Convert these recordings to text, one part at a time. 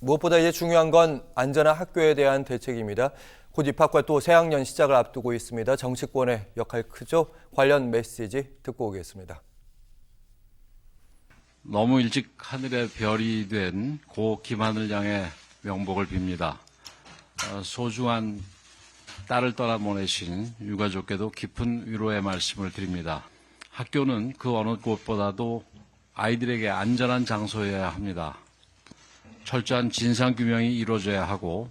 무엇보다 이제 중요한 건 안전한 학교에 대한 대책입니다. 곧 입학과 또 새학년 시작을 앞두고 있습니다. 정치권의 역할 크죠? 관련 메시지 듣고 오겠습니다. 너무 일찍 하늘에 별이 된 고 김하늘 양의 명복을 빕니다. 어, 소중한 딸을 떠나 보내신 유가족께도 깊은 위로의 말씀을 드립니다. 학교는 그 어느 곳보다도 아이들에게 안전한 장소여야 합니다. 철저한 진상규명이 이루어져야 하고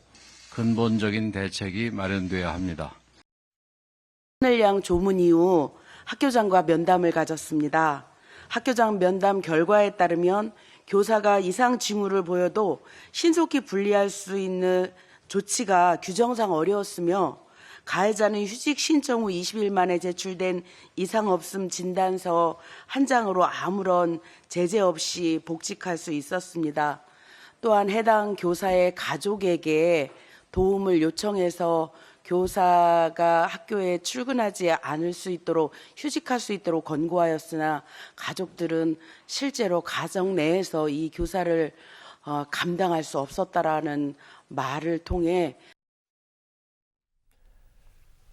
근본적인 대책이 마련돼야 합니다. 하늘양 조문 이후 학교장과 면담을 가졌습니다. 학교장 면담 결과에 따르면 교사가 이상 징후를 보여도 신속히 분리할 수 있는 조치가 규정상 어려웠으며 가해자는 휴직 신청 후 20일 만에 제출된 이상 없음 진단서 한 장으로 아무런 제재 없이 복직할 수 있었습니다. 또한 해당 교사의 가족에게 도움을 요청해서 교사가 학교에 출근하지 않을 수 있도록 휴직할 수 있도록 권고하였으나 가족들은 실제로 가정 내에서 이 교사를 어, 감당할 수 없었다라는 말을 통해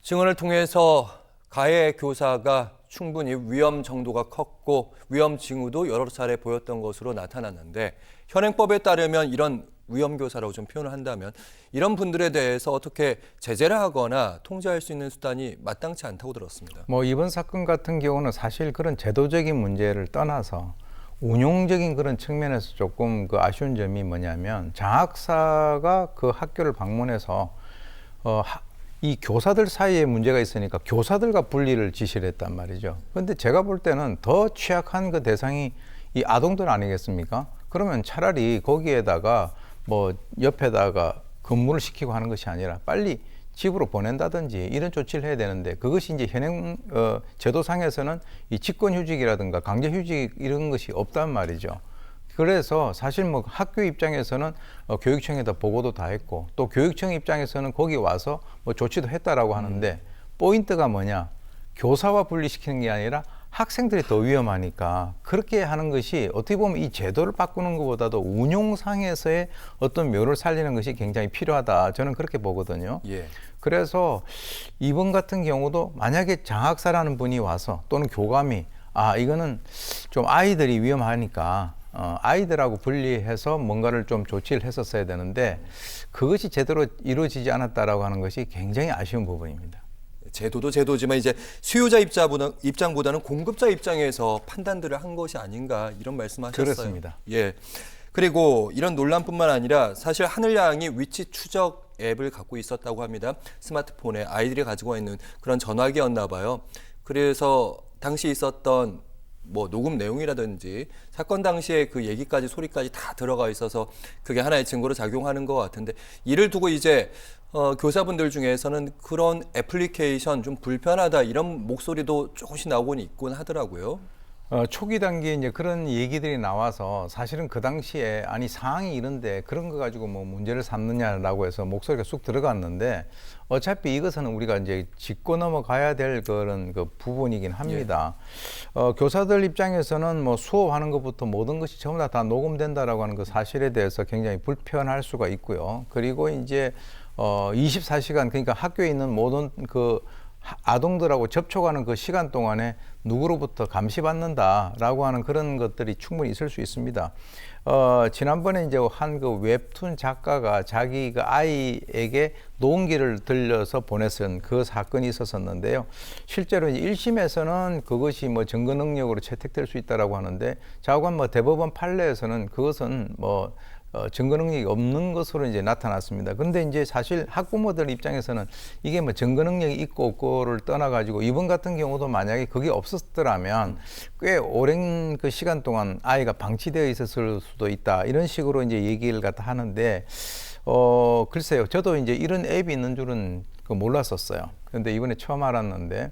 증언을 통해서 가해 교사가 충분히 위험 정도가 컸고 위험 징후도 여러 차례 보였던 것으로 나타났는데 현행법에 따르면 이런 위험 교사라고 좀 표현을 한다면 이런 분들에 대해서 어떻게 제재를 하거나 통제할 수 있는 수단이 마땅치 않다고 들었습니다. 뭐 이번 사건 같은 경우는 사실 그런 제도적인 문제를 떠나서 운용적인 그런 측면에서 조금 그 아쉬운 점이 뭐냐면 장학사가 그 학교를 방문해서 어, 하- 이 교사들 사이에 문제가 있으니까 교사들과 분리를 지시를 했단 말이죠. 그런데 제가 볼 때는 더 취약한 그 대상이 이 아동들 아니겠습니까? 그러면 차라리 거기에다가 뭐 옆에다가 근무를 시키고 하는 것이 아니라 빨리 집으로 보낸다든지 이런 조치를 해야 되는데 그것이 이제 현행 어, 제도상에서는 이 직권휴직이라든가 강제휴직 이런 것이 없단 말이죠. 그래서 사실 뭐 학교 입장에서는 어, 교육청에다 보고도 다 했고 또 교육청 입장에서는 거기 와서 뭐 조치도 했다라고 하는데 포인트가 뭐냐 교사와 분리시키는 게 아니라 학생들이 더 위험하니까 그렇게 하는 것이 어떻게 보면 이 제도를 바꾸는 것보다도 운용상에서의 어떤 묘를 살리는 것이 굉장히 필요하다 저는 그렇게 보거든요. 예. 그래서 이번 같은 경우도 만약에 장학사라는 분이 와서 또는 교감이 아 이거는 좀 아이들이 위험하니까 어, 아이들하고 분리해서 뭔가를 좀 조치를 했었어야 되는데 그것이 제대로 이루어지지 않았다라고 하는 것이 굉장히 아쉬운 부분입니다. 제도도 제도지만 이제 수요자 입장보다, 입장보다는 공급자 입장에서 판단들을 한 것이 아닌가 이런 말씀하셨어요. 그렇습니다. 예. 그리고 이런 논란뿐만 아니라 사실 하늘양이 위치 추적 앱을 갖고 있었다고 합니다. 스마트폰에 아이들이 가지고 있는 그런 전화기였나 봐요. 그래서 당시 있었던 뭐 녹음 내용이라든지 사건 당시에 그 얘기까지 소리까지 다 들어가 있어서 그게 하나의 증거로 작용하는 것 같은데 이를 두고 이제 어, 교사분들 중에서는 그런 애플리케이션 좀 불편하다 이런 목소리도 조금씩 나오곤 있곤 하더라고요. 어, 초기 단계에 이제 그런 얘기들이 나와서 사실은 그 당시에 아니 상황이 이런데 그런 거 가지고 뭐 문제를 삼느냐라고 해서 목소리가 쑥 들어갔는데 어차피 이것은 우리가 이제 짚고 넘어가야 될 그런 그 부분이긴 합니다. 어, 교사들 입장에서는 뭐 수업하는 것부터 모든 것이 전부 다, 다 녹음된다라고 하는 그 사실에 대해서 굉장히 불편할 수가 있고요. 그리고 이제 어, 24시간 그러니까 학교에 있는 모든 그 하- 아동들하고 접촉하는 그 시간 동안에 누구로부터 감시받는다라고 하는 그런 것들이 충분히 있을 수 있습니다. 어, 지난번에 이제 한 그 웹툰 작가가 자기 그 아이에게 노은기를 들려서 보냈은 그 사건이 있었었는데요. 실제로 이제 1심에서는 그것이 뭐 증거 능력으로 채택될 수 있다라고 하는데 자관 뭐 대법원 판례에서는 그것은 뭐 어, 증거 능력이 없는 것으로 이제 나타났습니다. 근데 이제 사실 학부모들 입장에서는 이게 뭐 증거 능력이 있고 없고를 떠나가지고 이번 같은 경우도 만약에 그게 없었더라면 꽤 오랜 그 시간 동안 아이가 방치되어 있었을 수도 있다. 이런 식으로 이제 얘기를 갖다 하는데 어, 글쎄요. 저도 이제 이런 앱이 있는 줄은 그 몰랐었어요. 근데 이번에 처음 알았는데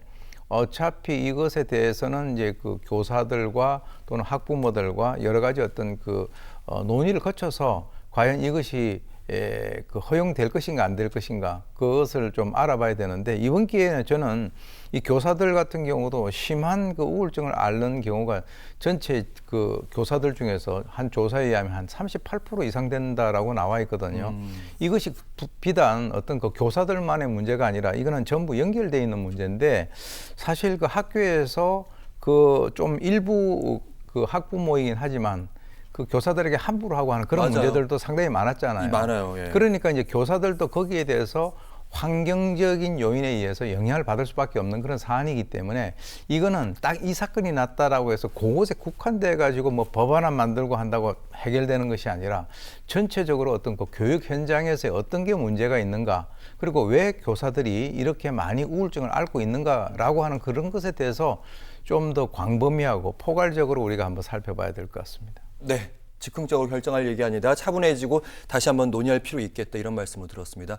어차피 이것에 대해서는 이제 그 교사들과 또는 학부모들과 여러 가지 어떤 그 어, 논의를 거쳐서 과연 이것이 에, 그 허용될 것인가 안 될 것인가 그것을 좀 알아봐야 되는데 이번 기회에는 저는 이 교사들 같은 경우도 심한 그 우울증을 앓는 경우가 전체 그 교사들 중에서 한 조사에 의하면 한 38% 이상 된다라고 나와 있거든요. 이것이 부- 비단 어떤 그 교사들만의 문제가 아니라 이거는 전부 연결돼 있는 문제인데 사실 그 학교에서 그 좀 일부 그 학부모이긴 하지만 그 교사들에게 함부로 하고 하는 그런 맞아요. 문제들도 상당히 많았잖아요. 많아요. 예. 그러니까 이제 교사들도 거기에 대해서 환경적인 요인에 의해서 영향을 받을 수밖에 없는 그런 사안이기 때문에 이거는 딱 이 사건이 났다라고 해서 그곳에 국한돼 가지고 뭐 법안안 만들고 한다고 해결되는 것이 아니라 전체적으로 어떤 그 교육 현장에서 어떤 게 문제가 있는가 그리고 왜 교사들이 이렇게 많이 우울증을 앓고 있는가라고 하는 그런 것에 대해서 좀 더 광범위하고 포괄적으로 우리가 한번 살펴봐야 될 것 같습니다. 네. 즉흥적으로 결정할 얘기 아니다. 차분해지고 다시 한번 논의할 필요 있겠다 이런 말씀을 들었습니다.